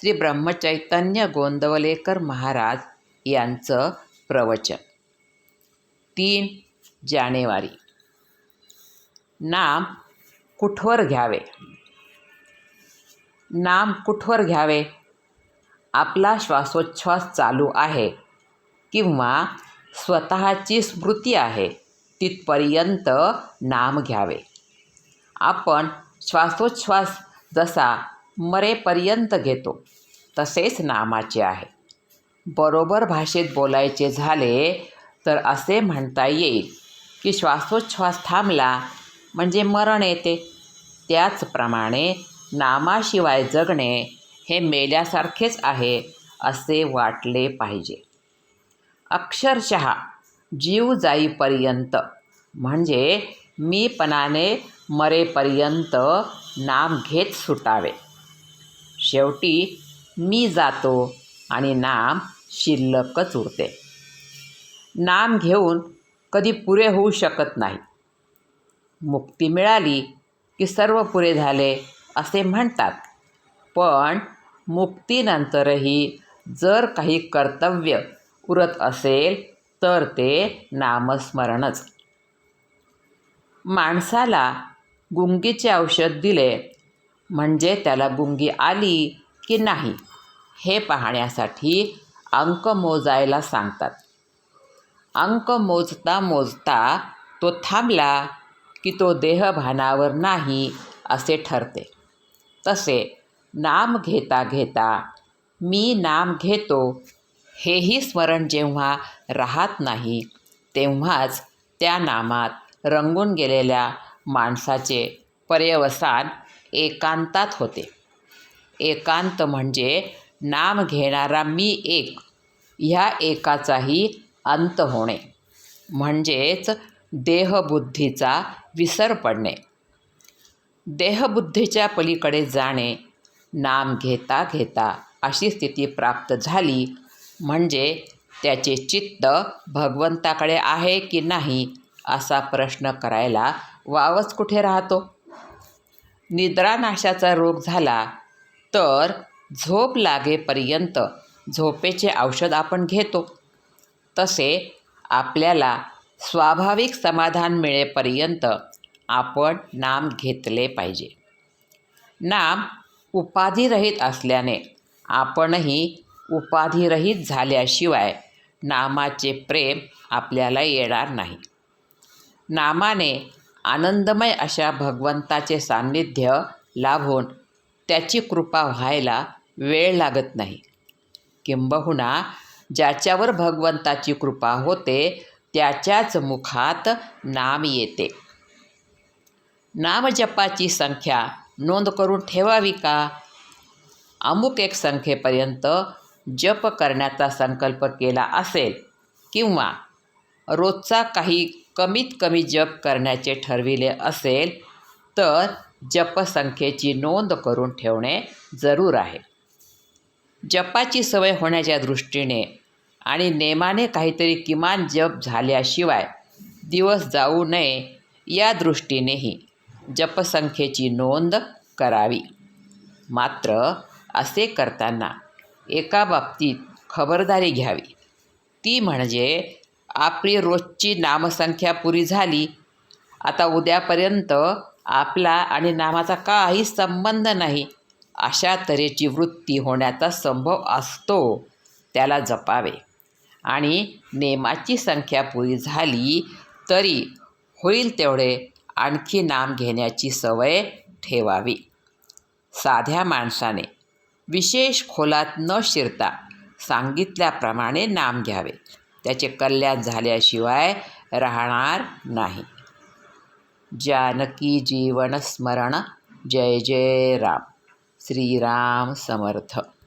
श्री ब्रह्मचैतन्य गोंदवलेकर महाराज यांचं प्रवचन. तीन जानेवारी. नाम कुठवर घ्यावे? नाम कुठवर घ्यावे? आपला श्वासोच्छ्वास चालू आहे किंवा स्वतःची स्मृती आहे तिथपर्यंत नाम घ्यावे. आपण श्वासोच्छ्वास जसा मरेपर्यंत घेतो. तसेच नामाचे आहे. बरोबर भाषेत बोलायचे झाले तर असे म्हणता येईल की श्वासोच्छ्वास थांबला म्हणजे मरण येते. त्याचप्रमाणे नामाशिवाय जगणे हे मेल्यासारखेच आहे असे वाटले पाहिजे. अक्षरशः जीव जाईपर्यंत म्हणजे मीपणाने मरेपर्यंत नाम घेत सुटावे. शेवटी मी जातो आणि नाम शिल्लकच उरते. नाम घेऊन कधी पुरे होऊ शकत नाही. मुक्ती मिळाली की सर्व पुरे झाले असे म्हणतात. पण मुक्तीनंतरही जर काही कर्तव्य उरत असेल तर ते नामस्मरणच. माणसाला गुंगीचे औषध दिले म्हणजे त्याला गुंगी आली की नाही हे पाहण्यासाठी अंक मोजायला सांगतात. अंक मोजता मोजता तो थांबला की तो देहभानावर नाही असे ठरते. तसे नाम घेता घेता मी नाम घेतो हेही स्मरण जेव्हा राहत नाही तेव्हाच त्या नामात रंगून गेलेल्या माणसाचे पर्यवसान एकांतात होते. एकांत म्हणजे नाम घेणारा मी एक. ह्या एकाचाही अंत होणे. म्हणजेच देहबुद्धीचा विसर पडणे. देहबुद्धीच्या पलीकडे जाणे नाम घेता घेता अशी स्थिती प्राप्त झाली म्हणजे त्याचे चित्त भगवंताकडे आहे की नाही असा प्रश्न करायला वावच कुठे राहतो? निद्रानाशाचा रोग झाला तर झोप लागेपर्यंत झोपेचे औषध आपण घेतो. तसे आपल्याला स्वाभाविक समाधान मिळेपर्यंत आपण नाम घेतले पाहिजे. नाम उपाधिरहित असल्याने आपणही उपाधिरहित झाल्याशिवाय नामाचे प्रेम आपल्याला येणार नाही. नामाने आनंदमय अशा भगवंताचे सान्निध्य लाभून त्याची कृपा व्हायला वेळ लागत नाही. किंबहुना ज्याच्यावर भगवंताची कृपा होते त्याच्याच मुखात नाम येते. नामजपाची संख्या नोंद करून ठेवावी का? अमुक एक संख्येपर्यंत जप करण्याचा संकल्प केला असेल किंवा रोजचा काही कमीत कमी जप करण्याचे ठरविले असेल तर जपसंख्येची नोंद करून ठेवणे जरूर आहे. जपाची सवय होण्याच्या दृष्टीने आणि नेमाने काहीतरी किमान जप झाल्याशिवाय दिवस जाऊ नये या दृष्टीनेही जपसंख्येची नोंद करावी. मात्र असे करताना एका बाबतीत खबरदारी घ्यावी. ती म्हणजे आपली रोजची नामसंख्या पुरी झाली. आता उद्यापर्यंत आपला आणि नामाचा काही संबंध नाही. अशा तऱ्हेची वृत्ती होण्याचा संभव असतो. त्याला जपावे. आणि नेमाची संख्या पुरी झाली तरी होईल तेवढे आणखी नाम घेण्याची सवय ठेवावी. साध्या माणसाने विशेष खोलात न शिरता सांगितल्याप्रमाणे नाम घ्यावे. त्याचे कल्याण झाल्याशिवाय राहणार नाही. जानकी जीवन स्मरण जय जय राम. श्रीराम समर्थ.